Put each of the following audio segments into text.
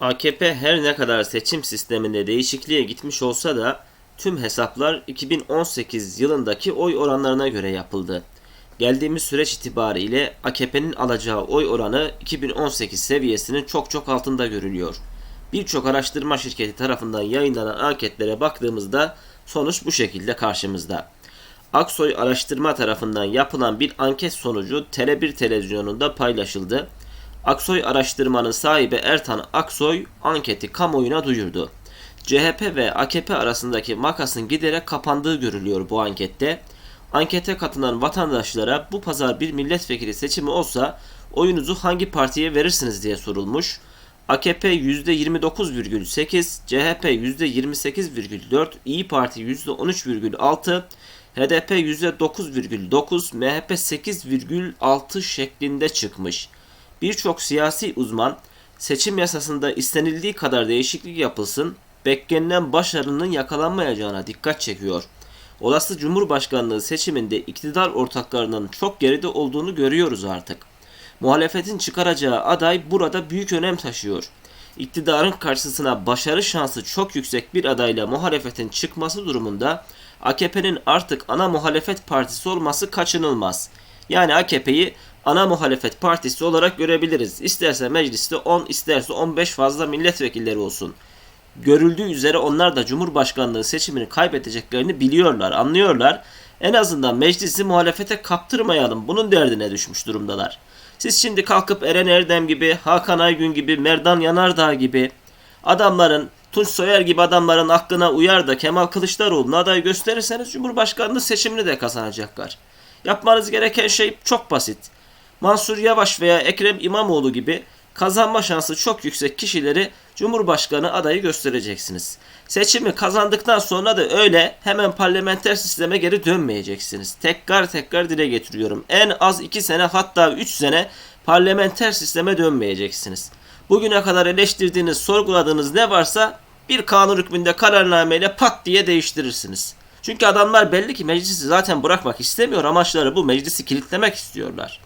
AKP her ne kadar seçim sisteminde değişikliğe gitmiş olsa da tüm hesaplar 2018 yılındaki oy oranlarına göre yapıldı. Geldiğimiz süreç itibariyle AKP'nin alacağı oy oranı 2018 seviyesinin çok çok altında görülüyor. Birçok araştırma şirketi tarafından yayınlanan anketlere baktığımızda sonuç bu şekilde karşımızda. Aksoy Araştırma tarafından yapılan bir anket sonucu Tele1 televizyonunda paylaşıldı. Aksoy Araştırma'nın sahibi Ertan Aksoy anketi kamuoyuna duyurdu. CHP ve AKP arasındaki makasın giderek kapandığı görülüyor bu ankette. Ankete katılan vatandaşlara bu pazar bir milletvekili seçimi olsa oyunuzu hangi partiye verirsiniz diye sorulmuş. AKP %29,8, CHP %28,4, İyi Parti %13,6, HDP %9,9, MHP 8,6 şeklinde çıkmış. Birçok siyasi uzman seçim yasasında istenildiği kadar değişiklik yapılsın, beklenilen başarının yakalanmayacağına dikkat çekiyor. Olası Cumhurbaşkanlığı seçiminde iktidar ortaklarının çok geride olduğunu görüyoruz artık. Muhalefetin çıkaracağı aday burada büyük önem taşıyor. İktidarın karşısına başarı şansı çok yüksek bir adayla muhalefetin çıkması durumunda AKP'nin artık ana muhalefet partisi olması kaçınılmaz. Yani AKP'yi ana muhalefet partisi olarak görebiliriz. İsterse mecliste 10, isterse 15 fazla milletvekilleri olsun. Görüldüğü üzere onlar da Cumhurbaşkanlığı seçimini kaybedeceklerini biliyorlar, anlıyorlar. En azından meclisi muhalefete kaptırmayalım. Bunun derdine düşmüş durumdalar. Siz şimdi kalkıp Eren Erdem gibi, Hakan Aygün gibi, Merdan Yanardağ gibi adamların, Tunç Soyer gibi adamların aklına uyar da Kemal Kılıçdaroğlu'na aday gösterirseniz Cumhurbaşkanlığı seçimini de kazanacaklar. Yapmanız gereken şey çok basit. Mansur Yavaş veya Ekrem İmamoğlu gibi kazanma şansı çok yüksek kişileri Cumhurbaşkanı adayı göstereceksiniz. Seçimi kazandıktan sonra da öyle hemen parlamenter sisteme geri dönmeyeceksiniz. Tekrar tekrar dile getiriyorum. En az 2 sene hatta 3 sene parlamenter sisteme dönmeyeceksiniz. Bugüne kadar eleştirdiğiniz, sorguladığınız ne varsa bir kanun hükmünde kararnameyle pat diye değiştirirsiniz. Çünkü adamlar belli ki meclisi zaten bırakmak istemiyor. Amaçları bu. Meclisi kilitlemek istiyorlar.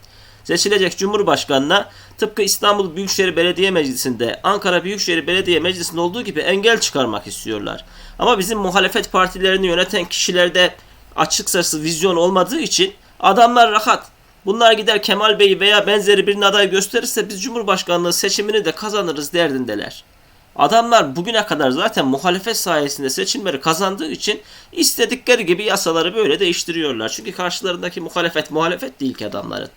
Seçilecek Cumhurbaşkanına tıpkı İstanbul Büyükşehir Belediye Meclisi'nde, Ankara Büyükşehir Belediye Meclisi'nde olduğu gibi engel çıkarmak istiyorlar. Ama bizim muhalefet partilerini yöneten kişilerde açıkçası vizyon olmadığı için adamlar rahat. Bunlar gider Kemal Bey veya benzeri bir aday gösterirse biz Cumhurbaşkanlığı seçimini de kazanırız derdindeler. Adamlar bugüne kadar zaten muhalefet sayesinde seçimleri kazandığı için istedikleri gibi yasaları böyle değiştiriyorlar. Çünkü karşılarındaki muhalefet muhalefet değil ki adamların.